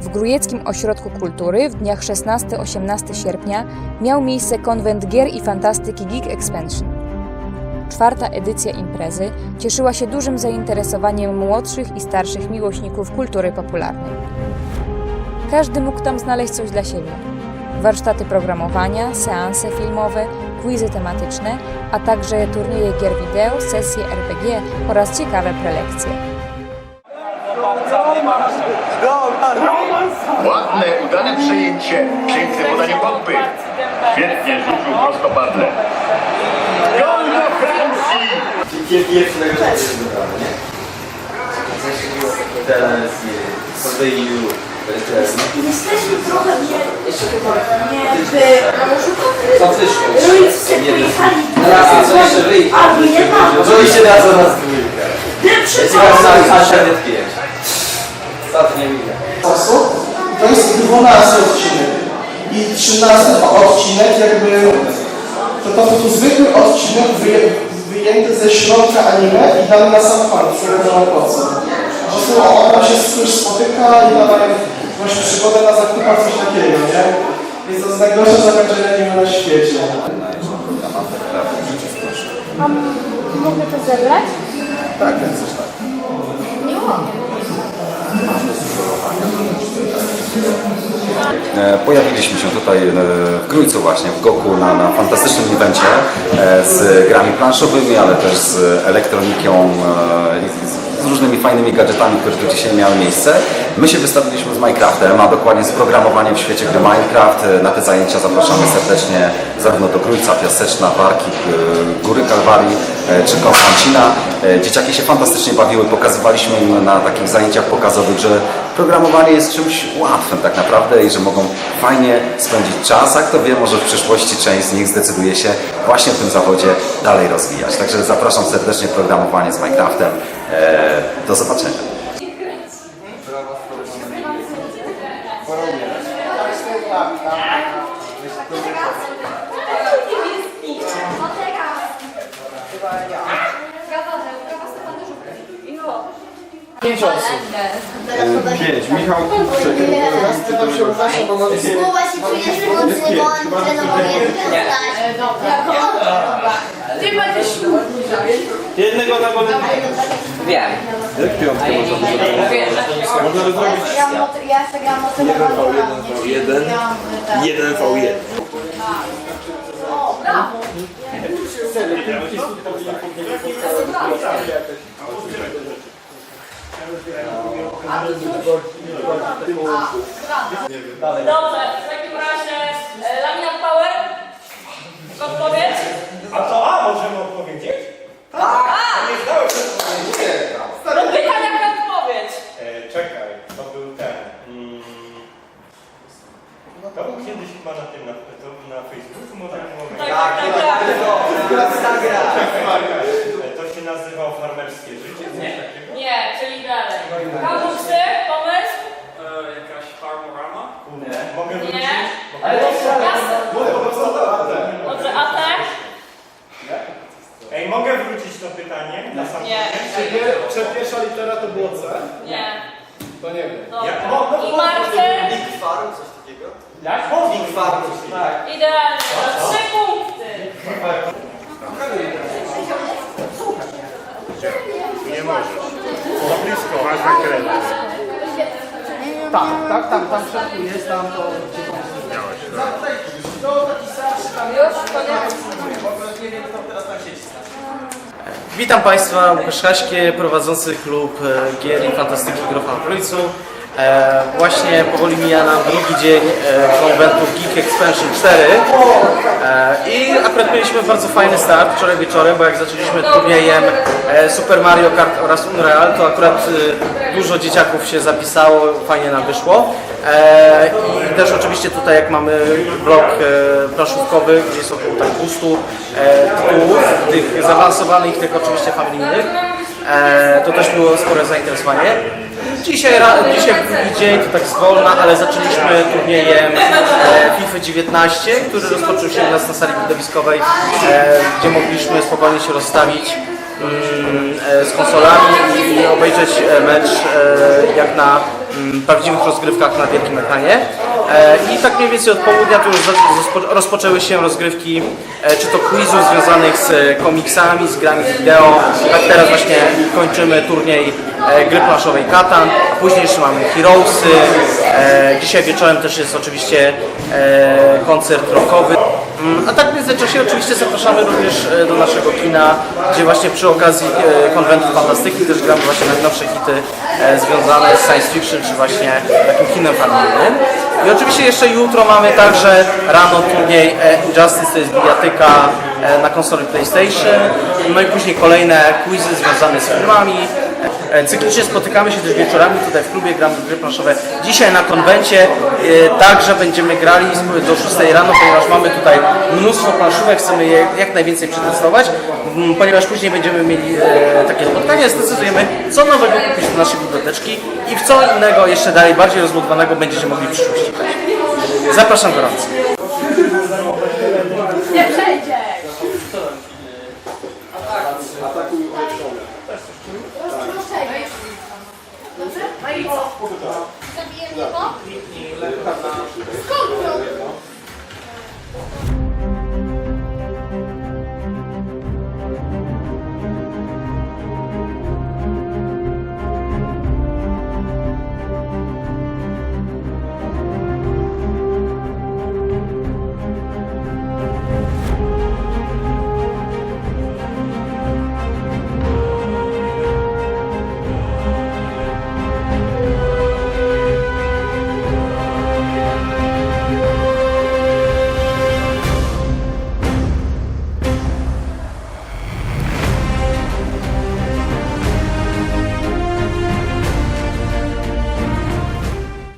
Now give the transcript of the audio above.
W Grujeckim Ośrodku Kultury w dniach 16-18 sierpnia miał miejsce konwent gier i fantastyki Geek Expansion. Czwarta edycja imprezy cieszyła się dużym zainteresowaniem młodszych i starszych miłośników kultury popularnej. Każdy mógł tam znaleźć coś dla siebie. Warsztaty programowania, seanse filmowe, quizy tematyczne, a także turnieje gier wideo, sesje RPG oraz ciekawe prelekcje. Ładne, udane przejęcie. Piękne podanie pompy. Świetnie rzucił prostopadle. Gol dla Francji! Jest? Teraz jest Surveyu Jesteśmy trochę nie, nie w Faktycznie. Ruinsce pojechali Teraz co jeszcze wyjdzie? A nie ma. Się da co nas. Lepszy Ja ci mam na Ashenet 5. Ostatnie osób. To jest 12 odcinek. I 13 odcinek jakby to to był zwykły odcinek wyje, wyjęty ze środka anime i dany na sam koniec, nie wiadomo po co. Po prostu on tam się już spotyka i nadaje właśnie przygodę na zakupach, coś takiego, nie? Więc to jest najgorsze zakończenie anime na świecie. Mogę to zebrać? Tak, więc coś tak. E, Pojawiliśmy się tutaj e, w Grójcu właśnie, w Goku, na, na fantastycznym evencie e, z grami planszowymi, ale też z elektroniką e, z różnymi fajnymi gadżetami, które tu dzisiaj miały miejsce. My się wystawiliśmy z Minecraftem, a dokładnie z programowaniem w świecie gry Minecraft. E, Na te zajęcia zapraszamy serdecznie zarówno do Grójca, Piaseczna, Warki, e, Góry Kalwarii e, czy Konstancina. Dzieciaki się fantastycznie bawiły, pokazywaliśmy im na takich zajęciach pokazowych, że programowanie jest czymś łatwym tak naprawdę i że mogą fajnie spędzić czas, a kto wie, może w przyszłości część z nich zdecyduje się właśnie w tym zawodzie dalej rozwijać. Także zapraszam serdecznie programowanie z Minecraftem. Do zobaczenia. Pięć osób. Pięć. Michał Spytam się u Was, bo Słowa się czujesz wygodnie, bo on trenował jeden Ty będziesz Jednego na golę. Wiem. Jak piątkę można Można by zrobić Ja jeszcze gram motorowanie. jeden. Jeden V1. Dobrze, w takim razie e, Laminat Power. Odpowiedź? A to A możemy odpowiedzieć? Tak! Nie zdałem się odpowiedzieć. No pytam jak odpowiedź. E, czekaj, to był ten. Mm, to był kiedyś chyba na tym, na, to na Facebooku może było. Tak, tak, tak. E, To się nazywało farmerskie życie? Nie. Nie, czyli dalej. Kabuksy, pomysł? jakaś farmorama? Nie. Mogę wrócić? Nie. Jasne. Dobrze, a te? Ej, mogę wrócić to pytanie na sam Nie. koniec? Czy pierwsza litera to było C? Nie. To nie wiem. Dobra. Jak mo- no, I marker? Big Farm, coś takiego? Jak? Big Farm. Tak. Idealnie. To Trzy punkty. Nie możesz. Za blisko. Masz na kredę. Tak, tak, tam, tam w środku jest, tam to... Witam Państwa, Łukasz Haśkie, prowadzący klub e, gier i fantastyki Grofa na Trójcu. E, właśnie powoli mija nam drugi dzień e, konwentu Geek Expansion 4 e, i akurat mieliśmy bardzo fajny start wczoraj wieczorem, bo jak zaczęliśmy turniejem e, Super Mario Kart oraz Unreal, to akurat e, dużo dzieciaków się zapisało, fajnie nam wyszło. E, I też oczywiście tutaj jak mamy blok e, planszówkowy, gdzie jest około tak 200 e, tych zaawansowanych, tych oczywiście familijnych, e, to też było spore zainteresowanie. Dzisiaj, ra- dzisiaj drugi dzień, to tak zwolna, ale zaczęliśmy turniejem e, FIFA 19, który rozpoczął się u nas na sali widowiskowej, e, gdzie mogliśmy spokojnie się rozstawić mm, e, z konsolami i obejrzeć e, mecz e, jak na mm, prawdziwych rozgrywkach na wielkim ekranie. E, I tak mniej więcej od południa tu już rozpoczęły się rozgrywki, e, czy to quizów związanych z e, komiksami, z grami wideo. Tak teraz właśnie kończymy turniej gry planszowej Katan, później jeszcze mamy Heroesy. E, Dzisiaj wieczorem też jest oczywiście e, koncert rockowy. Mm, A tak w międzyczasie oczywiście zapraszamy również e, do naszego kina, gdzie właśnie przy okazji e, konwentu fantastyki też gramy właśnie najnowsze hity e, związane z science fiction, czy właśnie takim kinem familijnym. I oczywiście jeszcze jutro mamy także rano e, Injustice, to jest bijatyka e, na konsoli PlayStation, no i później kolejne quizy związane z filmami. E, Cyklicznie spotykamy się też wieczorami tutaj w klubie, gramy gry planszowe. Dzisiaj na konwencie e, także będziemy grali do 6 rano, ponieważ mamy tutaj mnóstwo planszówek, chcemy je jak najwięcej przetestować, ponieważ później będziemy mieli e, takie spotkanie, zdecydujemy co nowego kupić do naszej biblioteczki i w co innego jeszcze dalej, bardziej rozbudowanego będziecie mogli w przyszłości grać. Zapraszam gorąco.